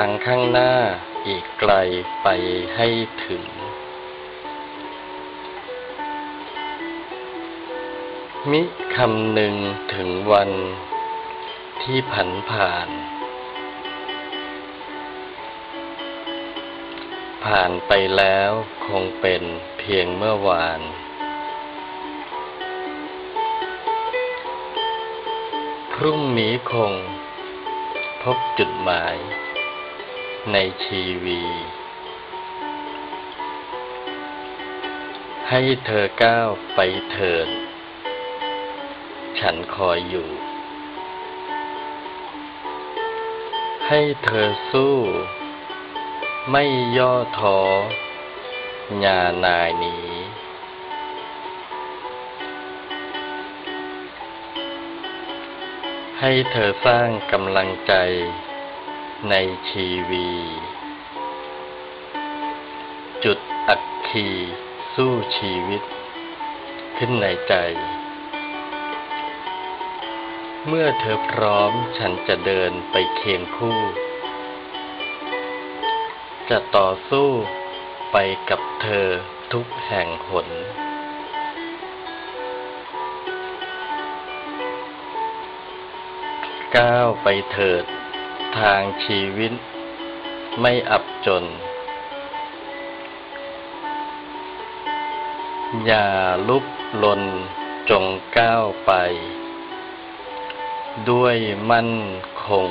างข้างหน้าอีกไกลไปให้ถึง มิคำหนึ่งถึงวันที่ผันผ่าน ผ่านไปแล้วคงเป็นเพียงเมื่อวาน พรุ่งนี้คงพบจุดหมาย ในชีวี ให้เธอก้าวไปเถิด ฉันคอยอยู่ ให้เธอสู้ ไม่ย่อท้อยานายหนี้ให้เธอสร้างกำลังใจ ในชีวี จุดอักคีสู้ชีวิต ขึ้นในใจ เมื่อเธอพร้อมฉันจะเดินไปเคียงคู่ จะต่อสู้ไปกับเธอทุกแห่งหนก้าวไปเถิด ทางชีวิต ไม่อับจน อย่าลุกลนจงก้าวไป ด้วยมั่นคง